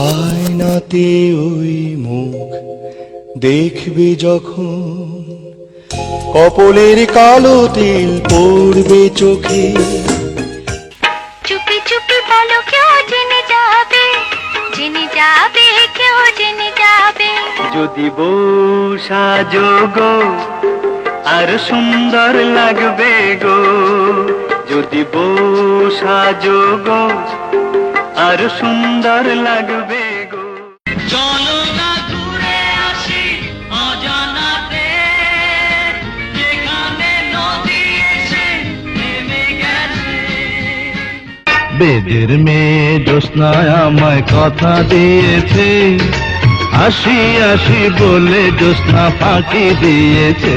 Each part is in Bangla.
আয়নাতে ওই মুখ। দেখবে যখন কপলের কালো তিল পড়বে চোখে। চুপি চুপি বলো কেউ জেনে যাবে জেনে যাবে কেউ জেনে যাবে। যদি বউ সাজো গো আর সুন্দর লাগবে গো। যদি বউ সাজো গো আর সুন্দর লাগবে গো। চলো না ঘুরে আসি অজানাতে যেখানে নদী এসে নেমে গেছে। বেদের মেয়ে জ্যোৎস্নায় আমায় কথা দিয়েছে হাসি হাসি বলে জ্যোৎস্না ফাঁকি দিয়েছে।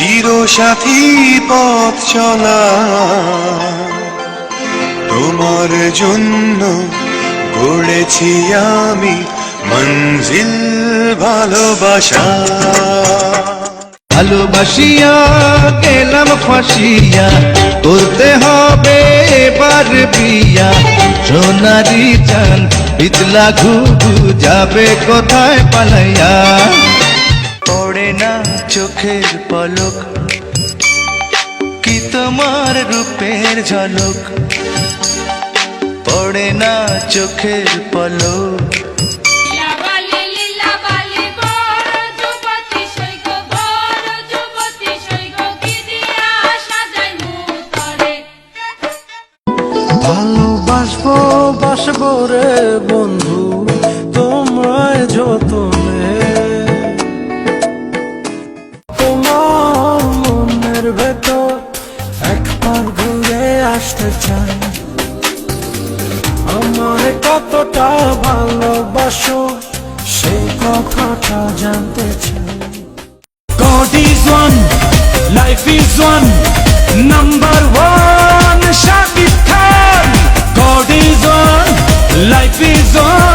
গো চির সাথী পথ চলা। তোমার জন্য গড়েছি আমি মঞ্জিল ভালোবাসা। ভালোবাসিয়া গেলাম ফাঁসিয়া, করতে হবে এবার বিয়া। সোনারি চান পিতলা ঘুঘু যাবে কোথায় পালাইয়া? পড়ে না চোখের পলক। কি তোমার রূপের ঝলক? পড়ে না চোখের পলক। ভালোবাসবো, বাসবো রে বন্ধু। একবার ঘুরে আসতে চাই আমার কতটা ভালোবাসো সেই কথাটা জানতে চাই God is one, life is one, number one, Shakib Khan. God is one, life is one,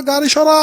গাড়ি সরা।